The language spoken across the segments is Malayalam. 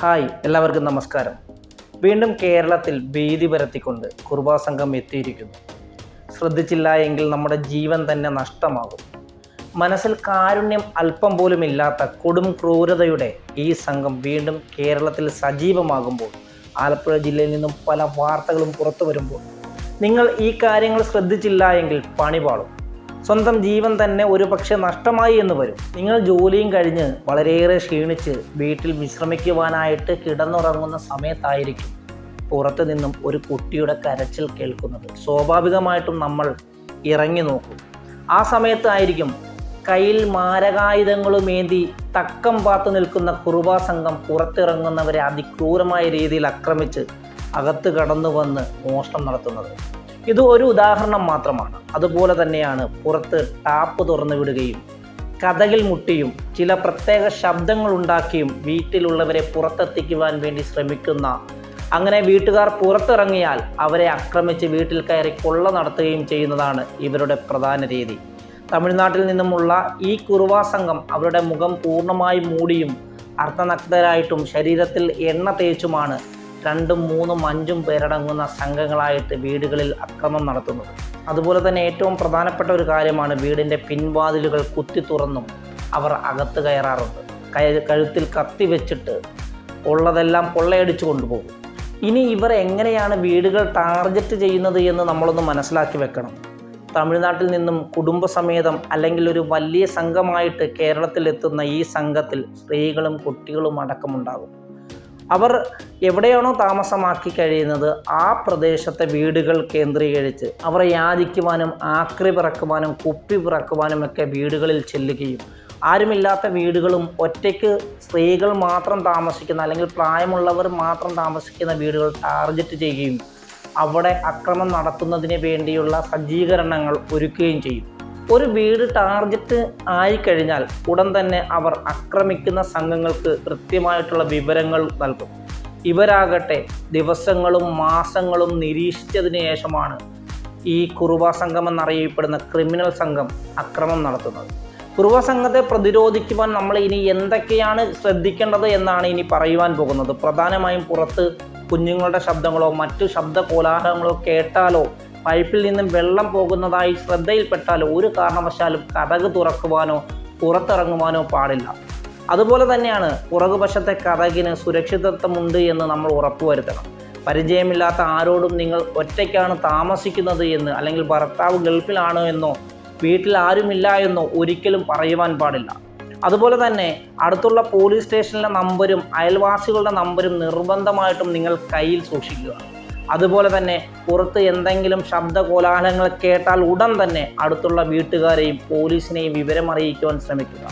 ഹായ് എല്ലാവർക്കും നമസ്കാരം. വീണ്ടും കേരളത്തിൽ ഭീതി പരത്തിക്കൊണ്ട് കുർബാ സംഘം എത്തിയിരിക്കുന്നു. ശ്രദ്ധിച്ചില്ല എങ്കിൽ നമ്മുടെ ജീവൻ തന്നെ നഷ്ടമാകും. മനസ്സിൽ കാരുണ്യം അല്പം പോലും ഇല്ലാത്ത കൊടും ക്രൂരതയുടെ ഈ സംഘം വീണ്ടും കേരളത്തിൽ സജീവമാകുമ്പോൾ ആലപ്പുഴ ജില്ലയിൽ നിന്നും പല വാർത്തകളും പുറത്തു വരുമ്പോൾ നിങ്ങൾ ഈ കാര്യങ്ങൾ ശ്രദ്ധിച്ചില്ല എങ്കിൽ പണി പാളും. സ്വന്തം ജീവൻ തന്നെ ഒരു പക്ഷേ നഷ്ടമായി എന്ന് വരും. നിങ്ങൾ ജോലിയും കഴിഞ്ഞ് വളരെയേറെ ക്ഷീണിച്ച് വീട്ടിൽ വിശ്രമിക്കുവാനായിട്ട് കിടന്നുറങ്ങുന്ന സമയത്തായിരിക്കും പുറത്തു നിന്നും ഒരു കുട്ടിയുടെ കരച്ചിൽ കേൾക്കുന്നത്. സ്വാഭാവികമായിട്ടും നമ്മൾ ഇറങ്ങി നോക്കും. ആ സമയത്തായിരിക്കും കയ്യിൽ മാരകായുധങ്ങളുമേന്തി തക്കം പാത്തു നിൽക്കുന്ന കുറുബാ സംഘം പുറത്തിറങ്ങുന്നവരെ അതിക്രൂരമായ രീതിയിൽ ആക്രമിച്ച് അകത്ത് കടന്നു വന്ന് മോഷണം നടത്തുന്നത്. ഇത് ഒരു ഉദാഹരണം മാത്രമാണ്. അതുപോലെ തന്നെയാണ് പുറത്ത് ടാപ്പ് തുറന്നു വിടുകയും കഥകിൽ മുട്ടിയും ചില പ്രത്യേക ശബ്ദങ്ങൾ ഉണ്ടാക്കിയും വീട്ടിലുള്ളവരെ പുറത്തെത്തിക്കുവാൻ വേണ്ടി ശ്രമിക്കുന്ന അങ്ങനെ വീട്ടുകാർ പുറത്തിറങ്ങിയാൽ അവരെ ആക്രമിച്ച് വീട്ടിൽ കയറി കൊള്ള നടത്തുകയും ചെയ്യുന്നതാണ് ഇവരുടെ പ്രധാന രീതി. തമിഴ്നാട്ടിൽ നിന്നുമുള്ള ഈ കുറുവാ സംഘം അവരുടെ മുഖം പൂർണമായി മൂടിയും അർത്ഥനഗ്ധരായിട്ടും ശരീരത്തിൽ എണ്ണ തേച്ചുമാണ് രണ്ടും മൂന്നും അഞ്ചും പേരടങ്ങുന്ന സംഘങ്ങളായിട്ട് വീടുകളിൽ അക്രമം നടത്തുന്നത്. അതുപോലെ തന്നെ ഏറ്റവും പ്രധാനപ്പെട്ട ഒരു കാര്യമാണ് വീടിന്റെ പിൻവാതിലുകൾ കുത്തി തുറന്നും അവർ അകത്ത് കയറാറുണ്ട്. കയ- കഴുത്തിൽ കത്തി വെച്ചിട്ട് ഉള്ളതെല്ലാം കൊള്ളയടിച്ചു കൊണ്ടുപോകും. ഇനി ഇവർ എങ്ങനെയാണ് വീടുകൾ ടാർഗറ്റ് ചെയ്യുന്നത് എന്ന് നമ്മളൊന്ന് മനസ്സിലാക്കി വെക്കണം. തമിഴ്നാട്ടിൽ നിന്നും കുടുംബസമേതം അല്ലെങ്കിൽ ഒരു വലിയ സംഘമായിട്ട് കേരളത്തിൽ എത്തുന്ന ഈ സംഘത്തിൽ സ്ത്രീകളും കുട്ടികളും അടക്കമുണ്ടാകും. അവർ എവിടെയാണോ താമസമാക്കി കഴിയുന്നത് ആ പ്രദേശത്തെ വീടുകൾ കേന്ദ്രീകരിച്ച് അവർ യാചിക്കുവാനും ആക്രി പിറക്കുവാനും കുപ്പി പിറക്കുവാനും ഒക്കെ വീടുകളിൽ ചെല്ലുകയും ആരുമില്ലാത്ത വീടുകളും ഒറ്റയ്ക്ക് സ്ത്രീകൾ മാത്രം താമസിക്കുന്ന അല്ലെങ്കിൽ പ്രായമുള്ളവർ മാത്രം താമസിക്കുന്ന വീടുകൾ ടാർഗറ്റ് ചെയ്യുകയും അവിടെ അക്രമം നടത്തുന്നതിന് വേണ്ടിയുള്ള സജ്ജീകരണങ്ങൾ ഒരുക്കുകയും ചെയ്യും. ഒരു വീട് ടാർഗറ്റ് ആയിക്കഴിഞ്ഞാൽ ഉടൻ തന്നെ അവർ ആക്രമിക്കുന്ന സംഘങ്ങൾക്ക് കൃത്യമായിട്ടുള്ള വിവരങ്ങൾ നൽകും. ഇവരാകട്ടെ ദിവസങ്ങളും മാസങ്ങളും നിരീക്ഷിച്ചതിന് ശേഷമാണ് ഈ കുറുവ സംഘം എന്നറിയപ്പെടുന്ന ക്രിമിനൽ സംഘം അക്രമം നടത്തുന്നത്. കുറുവ സംഘത്തെ പ്രതിരോധിക്കുവാൻ നമ്മൾ ഇനി എന്തൊക്കെയാണ് ശ്രദ്ധിക്കേണ്ടത് എന്നാണ് ഇനി പറയുവാൻ പോകുന്നത്. പ്രധാനമായും പുറത്ത് കുഞ്ഞുങ്ങളുടെ ശബ്ദങ്ങളോ മറ്റു ശബ്ദ കോലാഹലങ്ങളോ കേട്ടാലോ പൈപ്പിൽ നിന്നും വെള്ളം പോകുന്നതായി ശ്രദ്ധയിൽപ്പെട്ടാൽ ഒരു കാരണവശാലും കഥക് തുറക്കുവാനോ പുറത്തിറങ്ങുവാനോ പാടില്ല. അതുപോലെ തന്നെയാണ് പുറകുവശത്തെ കഥകിന് സുരക്ഷിതത്വമുണ്ട് എന്ന് നമ്മൾ ഉറപ്പുവരുത്തണം. പരിചയമില്ലാത്ത ആരോടും നിങ്ങൾ ഒറ്റയ്ക്കാണ് താമസിക്കുന്നത് എന്ന് അല്ലെങ്കിൽ ഭർത്താവ് ഗൾഫിലാണോ എന്നോ വീട്ടിൽ ആരുമില്ല എന്നോ ഒരിക്കലും പറയുവാൻ പാടില്ല. അതുപോലെ തന്നെ അടുത്തുള്ള പോലീസ് സ്റ്റേഷനിലെ നമ്പരും അയൽവാസികളുടെ നമ്പരും നിർബന്ധമായിട്ടും നിങ്ങൾ കയ്യിൽ സൂക്ഷിക്കുക. അതുപോലെ തന്നെ പുറത്ത് എന്തെങ്കിലും ശബ്ദ കോലാഹലങ്ങൾ കേട്ടാൽ ഉടൻ തന്നെ അടുത്തുള്ള വീട്ടുകാരെയും പോലീസിനെയും വിവരം അറിയിക്കുവാൻ ശ്രമിക്കുക.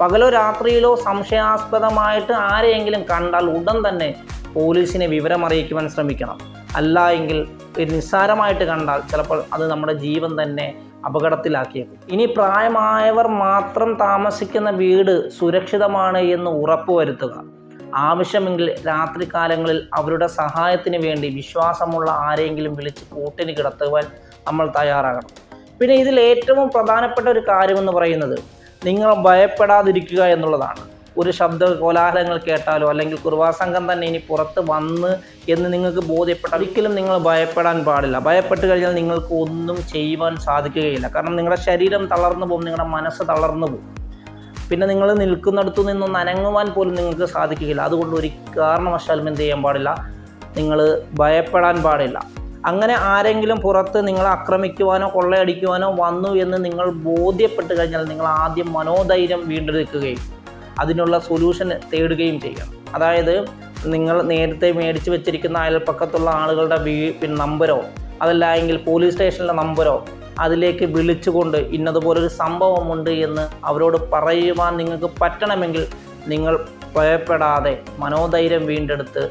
പകലോ രാത്രിയിലോ സംശയാസ്പദമായിട്ട് ആരെയെങ്കിലും കണ്ടാൽ ഉടൻ തന്നെ പോലീസിനെ വിവരം അറിയിക്കുവാൻ ശ്രമിക്കണം. അല്ല എങ്കിൽ നിസ്സാരമായിട്ട് കണ്ടാൽ ചിലപ്പോൾ അത് നമ്മുടെ ജീവൻ തന്നെ അപകടത്തിലാക്കിയേക്കും. ഇനി പ്രായമായവർ മാത്രം താമസിക്കുന്ന വീട് സുരക്ഷിതമാണ് എന്ന് ഉറപ്പുവരുത്തുക. ആവശ്യമെങ്കിൽ രാത്രികാലങ്ങളിൽ അവരുടെ സഹായത്തിന് വേണ്ടി വിശ്വാസമുള്ള ആരെങ്കിലും വിളിച്ച് കൂട്ടിന് കിടത്തുവാൻ നമ്മൾ തയ്യാറാകണം. പിന്നെ ഇതിൽ ഏറ്റവും പ്രധാനപ്പെട്ട ഒരു കാര്യമെന്ന് പറയുന്നത് നിങ്ങൾ ഭയപ്പെടാതിരിക്കുക എന്നുള്ളതാണ്. ഒരു ശബ്ദ കോലാഹലങ്ങൾ കേട്ടാലോ അല്ലെങ്കിൽ കുർവാസംഘം തന്നെ ഇനി പുറത്ത് വന്ന് എന്ന് നിങ്ങൾക്ക് ബോധ്യപ്പെട്ട ഒരിക്കലും നിങ്ങൾ ഭയപ്പെടാൻ പാടില്ല. ഭയപ്പെട്ട് കഴിഞ്ഞാൽ നിങ്ങൾക്ക് ഒന്നും ചെയ്യുവാൻ സാധിക്കുകയില്ല. കാരണം നിങ്ങളുടെ ശരീരം തളർന്നു പോകും നിങ്ങളുടെ മനസ്സ് തളർന്നു പോകും. പിന്നെ നിങ്ങൾ നിൽക്കുന്നിടത്തു നിന്നൊന്ന് അനങ്ങുവാൻ പോലും നിങ്ങൾക്ക് സാധിക്കുകയില്ല. അതുകൊണ്ട് ഒരു കാരണവശാലും എന്ത് ചെയ്യാൻ പാടില്ല. നിങ്ങൾ ഭയപ്പെടാൻ പാടില്ല. അങ്ങനെ ആരെങ്കിലും പുറത്ത് നിങ്ങളെ ആക്രമിക്കുവാനോ കൊള്ളയടിക്കുവാനോ വന്നു എന്ന് നിങ്ങൾ ബോധ്യപ്പെട്ട് കഴിഞ്ഞാൽ നിങ്ങൾ ആദ്യം മനോധൈര്യം വീണ്ടെടുക്കുകയും അതിനുള്ള സൊല്യൂഷൻ തേടുകയും ചെയ്യണം. അതായത് നിങ്ങൾ നേരത്തെ മേടിച്ച് വെച്ചിരിക്കുന്ന അയൽപ്പക്കത്തുള്ള ആളുകളുടെ വീ നമ്പരോ അതല്ല എങ്കിൽ പോലീസ് സ്റ്റേഷനിലെ നമ്പരോ അതിലേക്ക് വിളിച്ചുകൊണ്ട് ഇന്നതുപോലൊരു സംഭവമുണ്ട് എന്ന് അവരോട് പറയുവാൻ നിങ്ങൾക്ക് പറ്റണമെങ്കിൽ നിങ്ങൾ ഭയപ്പെടാതെ മനോധൈര്യം വീണ്ടെടുത്ത്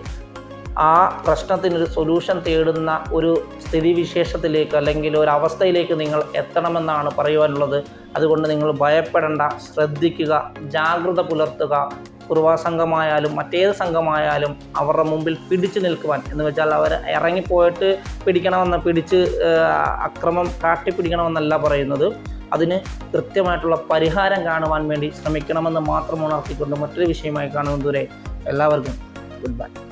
ആ പ്രശ്നത്തിനൊരു സൊല്യൂഷൻ തേടുന്ന ഒരു സ്ഥിതിവിശേഷത്തിലേക്ക് അല്ലെങ്കിൽ ഒരു അവസ്ഥയിലേക്ക് നിങ്ങൾ എത്തണമെന്നാണ് പറയുവാനുള്ളത്. അതുകൊണ്ട് നിങ്ങൾ ഭയപ്പെടേണ്ട ശ്രദ്ധിക്കുക ജാഗ്രത പുലർത്തുക കുറുവാ സംഘമായാലും മറ്റേത് സംഘമായാലും അവരുടെ മുമ്പിൽ പിടിച്ചു നിൽക്കുവാൻ. എന്ന് വെച്ചാൽ അവർ ഇറങ്ങിപ്പോയിട്ട് പിടിക്കണമെന്ന് പിടിച്ച് അക്രമം കാട്ടിപ്പിടിക്കണമെന്നല്ല പറയുന്നത്. അതിന് കൃത്യമായിട്ടുള്ള പരിഹാരം കാണുവാൻ വേണ്ടി ശ്രമിക്കണമെന്ന് മാത്രം ഉണർത്തിക്കൊണ്ട് മറ്റൊരു വിഷയമായി കാണുന്നതുവരെ എല്ലാവർക്കും ഗുഡ് ബൈ